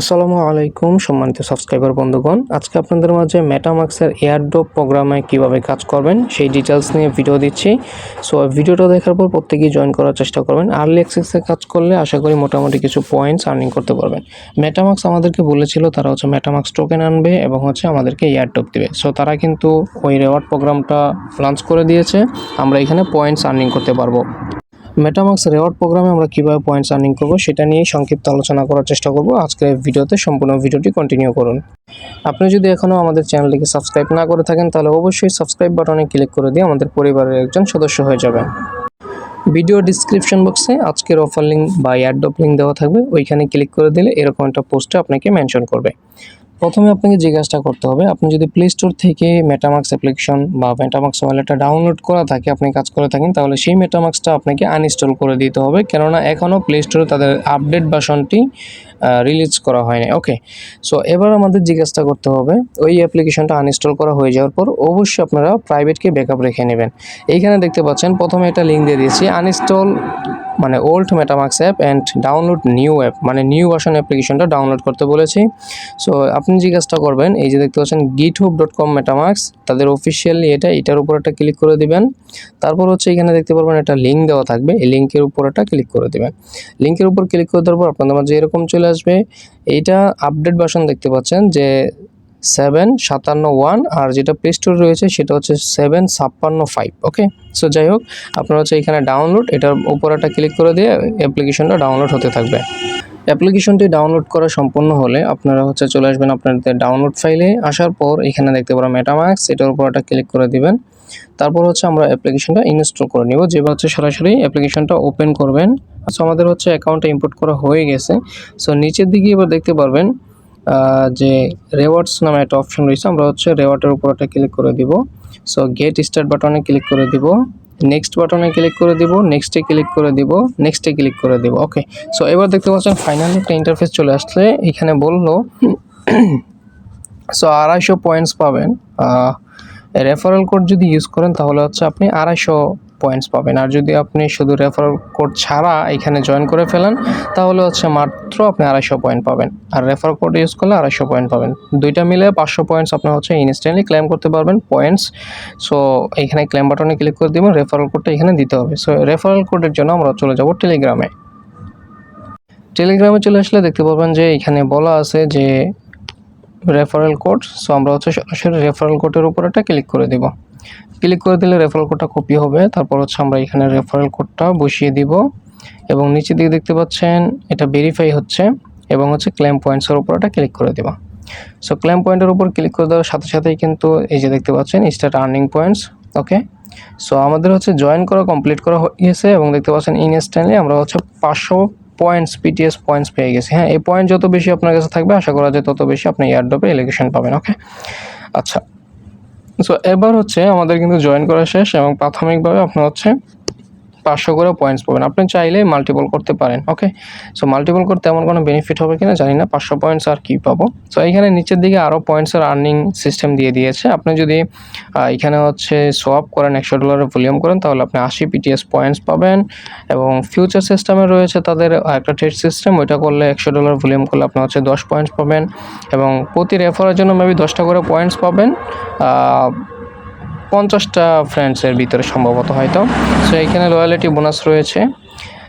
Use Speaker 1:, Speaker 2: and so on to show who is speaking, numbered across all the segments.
Speaker 1: আসসালামু আলাইকুম, সম্মানিত সাবস্ক্রাইবার বন্ধুগণ। আজকে আপনাদের মাঝে মেটামাক্সের এয়ারড্রপ প্রোগ্রামে কীভাবে কাজ করবেন সেই ডিটেলস নিয়ে ভিডিও দিচ্ছি। সো ভিডিওটা দেখার পর প্রত্যেকেই জয়েন করার চেষ্টা করবেন। আর্লি অ্যাক্সেসে কাজ করলে আশা করি মোটামুটি কিছু পয়েন্টস আর্নিং করতে পারবেন। মেটামাক্স আমাদেরকে বলেছিল তারা হচ্ছে মেটামাক্স টোকেন আনবে এবং হচ্ছে আমাদেরকে এয়ারড্রপ দেবে। সো তারা কিন্তু ওই রেওয়ার্ড প্রোগ্রামটা লঞ্চ করে দিয়েছে। আমরা এখানে পয়েন্টস আর্নিং করতে পারব। মেটামাক্স রেওয়ার্ড প্রোগ্রামে আমরা কীভাবে পয়েন্টস আর্নিং করব সেটা নিয়ে সংক্ষিপ্ত আলোচনা করার চেষ্টা করব। আজকের ভিডিওতে সম্পূর্ণ ভিডিওটি কন্টিনিউ করুন। আপনি যদি এখনও আমাদের চ্যানেলটিকে সাবস্ক্রাইব না করে থাকেন, তাহলে অবশ্যই সাবস্ক্রাইব বাটনে ক্লিক করে দিয়ে আমাদের পরিবারের একজন সদস্য হয়ে যাবেন। ভিডিও ডিসক্রিপশন বক্সে আজকের অফার লিঙ্ক বা অ্যাডপ লিঙ্ক দেওয়া থাকবে। ওইখানে ক্লিক করে দিলে এরকম একটা পোস্টে আপনাকে মেনশন করবে। প্রথমে আপনাকে যে কাজটা করতে হবে, আপনি যদি প্লে স্টোর থেকে মেটামাক্স অ্যাপ্লিকেশন বা মেটামাক্স ওয়ালেটটা ডাউনলোড করা থাকে, আপনি কাজ করে থাকেন, তাহলে সেই মেটামাক্সটা আপনাকে আনইনস্টল করে দিতে হবে। কেননা এখনও প্লে স্টোরে তাদের আপডেট ভার্সনটি রিলিজ করা হয়নি। ওকে সো এবার আমাদের কাজটা করতে হবে, ওই অ্যাপ্লিকেশনটা আনইনস্টল করা হয়ে যাওয়ার পর অবশ্যই আপনারা প্রাইভেটকে ব্যাকআপ রেখে নেবেন। এইখানে দেখতে পাচ্ছেন, প্রথমে একটা লিঙ্ক দিয়ে দিয়েছি আনইনস্টল মানে old Metamax app and download new app মানে নিউ ভার্সন অ্যাপ্লিকেশনটা ডাউনলোড করতে বলেছি। সো আপনি যে কাজটা করবেন, এই যে দেখতে পাচ্ছেন GitHub dot com Metamax তাদের অফিসিয়ালি এটা, এটার উপর একটা ক্লিক করে দিবেন। তারপর হচ্ছে এখানে দেখতে পারবেন, একটা লিঙ্ক দেওয়া থাকবে, এই লিঙ্কের উপর একটা ক্লিক করে দিবেন। লিঙ্কের উপর ক্লিক করে দেওয়ার পর আপনাদের মাঝে এরকম চলে আসবে। এইটা আপডেট ভার্সন দেখতে পাচ্ছেন যে সেভেন সাতান্ন ওয়ান আর যেটা প্লে স্টোরে রয়েছে সেটা হচ্ছে সেভেন ছাপ্পান্ন ফাইভ ওকে সো যাই হোক, আপনারা হচ্ছে এখানে ডাউনলোড এটার উপর একটা ক্লিক করে দিয়ে অ্যাপ্লিকেশনটা ডাউনলোড হতে থাকবে। অ্যাপ্লিকেশনটি ডাউনলোড করা সম্পূর্ণ হলে আপনারা হচ্ছে চলে আসবেন আপনাদের ডাউনলোড ফাইলে আসার পর এখানে দেখতে পারেন মেটামাক্স এটার উপর একটা ক্লিক করে দিবেন। তারপর হচ্ছে আমরা অ্যাপ্লিকেশনটা ইনস্টল করে নিব। যেভাবে হচ্ছে সরাসরি অ্যাপ্লিকেশনটা ওপেন করবেন সো আমাদের হচ্ছে অ্যাকাউন্টটা ইম্পোর্ট করা হয়ে গেছে। সো নিচের দিকে এবার দেখতে পারবেন যে রেওয়ার্ডস নামে একটা অপশন রয়েছে, আমরা হচ্ছে রেওয়ার্ডের উপর একটা ক্লিক করে দিব। সো গেট স্টার্ট বাটনে ক্লিক করে দিব। নেক্সট বাটনে ক্লিক করে দিব নেক্সটে ক্লিক করে দিব নেক্সটে ক্লিক করে দিব ওকে সো এবার দেখতে পাচ্ছেন ফাইনালি একটা ইন্টারফেস চলে আসলে এখানে বলল সো আড়াইশো পয়েন্টস পাবেন। রেফারেল কোড যদি ইউজ করেন, তাহলে হচ্ছে আপনি আড়াইশো পয়েন্টস পাবেন। আর যদি আপনি শুধু রেফারেল কোড ছাড়া এখানে জয়েন করে ফেলেন, তাহলে হচ্ছে মাত্র আপনি আড়াইশো পয়েন্ট পাবেন। আর রেফার কোড ইউজ করলে আড়াইশো পয়েন্ট পাবেন। দুইটা মিলে পাঁচশো পয়েন্টস আপনি হচ্ছে ইনস্ট্যান্টলি ক্লেম করতে পারবেন পয়েন্টস সো এখানে ক্লেম বাটনে ক্লিক করে দিবেন রেফারেল কোডটা এখানে দিতে হবে। সো রেফারেল কোডের জন্য আমরা চলে যাব টেলিগ্রামে টেলিগ্রামে চলে আসলে দেখতে পাবেন যে এখানে বলা আছে যে রেফারেল কোড সো আমরা হচ্ছে সরাসরি রেফারেল কোডের উপর একটা ক্লিক করে দিব। ক্লিক করে দিলে রেফারেল কোডটা কপি হবে। তারপর হচ্ছে আমরা এখানে রেফারেল কোডটা বসিয়ে দিব। এবং নিচের দিকে দেখতে পাচ্ছেন, এটা ভেরিফাই হচ্ছে এবং হচ্ছে ক্লেম পয়েন্টসের উপর একটা ক্লিক করে দেবা। সো ক্লেম পয়েন্টের উপর ক্লিক করে দেওয়ার সাথে সাথেই কিন্তু এই যে দেখতে পাচ্ছেন start earning points okay so আমাদের হচ্ছে জয়েন করা কমপ্লিট করা হয়ে গেছে এবং দেখতে পাচ্ছেন ইনস্ট্যান্টলি আমরা হচ্ছে পাঁচশো পয়েন্টস পিটিএস পয়েন্টস পেয়ে গেছি। হ্যাঁ এই পয়েন্ট যত বেশি আপনার কাছে থাকবে, আশা করা যায় তত বেশি আপনি এয়ারড্রপে এলিগেশন পাবেন ওকে আচ্ছা সো এবার হচ্ছে আমাদের কিন্তু জয়েন করা শেষ এবং প্রাথমিকভাবে আপনার হচ্ছে পাঁচশো করে পয়েন্টস পাবেন। আপনি চাইলে মাল্টিপল করতে পারেন ওকে সো মাল্টিপল করতে এমন কোনো বেনিফিট হবে কিনা জানি না, পাঁচশো পয়েন্টস আর কী পাবো। সো এখানে নিচের দিকে আরও পয়েন্টসের আর্নিং সিস্টেম দিয়ে দিয়েছে। আপনি যদি এখানে হচ্ছে সোয়াপ করেন একশো ডলারের ভলিউম করেন, তাহলে আপনি আশি পিটিএস পয়েন্টস পাবেন এবং ফিউচার সিস্টেমে রয়েছে তাদের একটা ট্রেড সিস্টেম ওইটা করলে একশো ডলার ভলিউম করলে আপনি হচ্ছে দশ পয়েন্টস পাবেন এবং প্রতি রেফারের জন্য মেবি দশটা করে পয়েন্টস পাবেন। পঞ্চাশটা ফ্রেন্ডসের ভিতরে সম্ভবত হয়তো। সো এখানে লয়ালিটি বোনাস রয়েছে,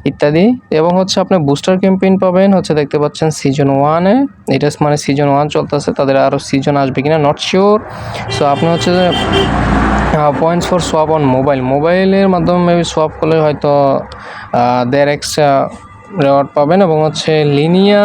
Speaker 1: ইত্যাদি। এবং হচ্ছে আপনি বুস্টার ক্যাম্পেইন পাবেন, হচ্ছে দেখতে পাচ্ছেন সিজন ওয়ানে এটা মানে সিজন ওয়ান চলতেছে, তাদের আরও সিজন আসবে কিনা নট শিওর সো আপনি হচ্ছে points for swap on mobile মোবাইলের মাধ্যমে মেবি সোয়াপ করলে হয়তো দেড় এক্সট্রা রেওয়ার্ড পাবেন এবং হচ্ছে লিনিয়া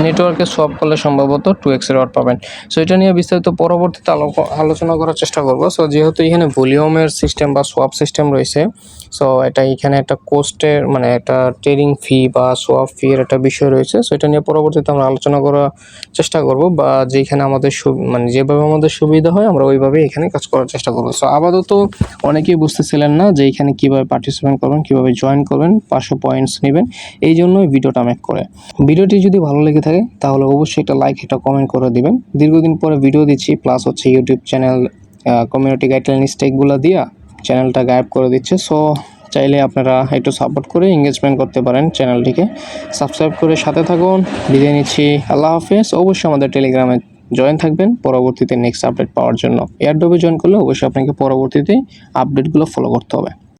Speaker 1: নেটওয়ার্কে সোয়াপ করলে সম্ভবত টু এক্স রেওয়ার্ড পাবেন। সো এটা নিয়ে বিস্তারিত পরবর্তীতে আলো- আলোচনা করার চেষ্টা করব। সো যেহেতু এখানে ভলিউমের সিস্টেম বা সোয়াপ সিস্টেম রয়েছে সো এটা এখানে একটা কোস্টের মানে একটা ট্রেডিং ফি বা সোয়াপ ফি এর একটা বিষয় রয়েছে। সো এটা নিয়ে পরবর্তীতে আমরা আলোচনা করার চেষ্টা করব বা যেখানে আমাদের মানে যেভাবে আমাদের সুবিধা হয়, আমরা ওইভাবে এখানে কাজ করার চেষ্টা করব। সো আপাতত অনেকেই বুঝতেছিলেন না যে এখানে কীভাবে পার্টিসিপেট করবেন, কীভাবে জয়েন করবেন, পাঁচশো পয়েন্টস নেবেন। এই জন্যই ভিডিওটা মেক করে। ভিডিওটি যদি ভালো লেগে থাকে তাহলে অবশ্যই একটা লাইক একটা কমেন্ট করে দিবেন। দীর্ঘদিন পরে ভিডিও দিচ্ছি প্লাস হচ্ছে ইউটিউব চ্যানেল কমিউনিটি গাইডলাইন স্টেকগুলো দিয়া চ্যানেলটা গায়েব করে দিচ্ছে। সো চাইলে আপনারা একটু সাপোর্ট করে এঙ্গেজমেন্ট করতে পারেন চ্যানেলটিকে সাবস্ক্রাইব করে সাথে থাকুন। বিদায় নিচ্ছি। আল্লাহ হাফেজ। অবশ্যই আমাদের টেলিগ্রামে জয়েন থাকবেন পরবর্তীতে নেক্সট আপডেট পাওয়ার জন্য। এয়ারড্রপে জয়েন করলে অবশ্যই আপনাকে পরবর্তীতে আপডেটগুলো ফলো করতে হবে।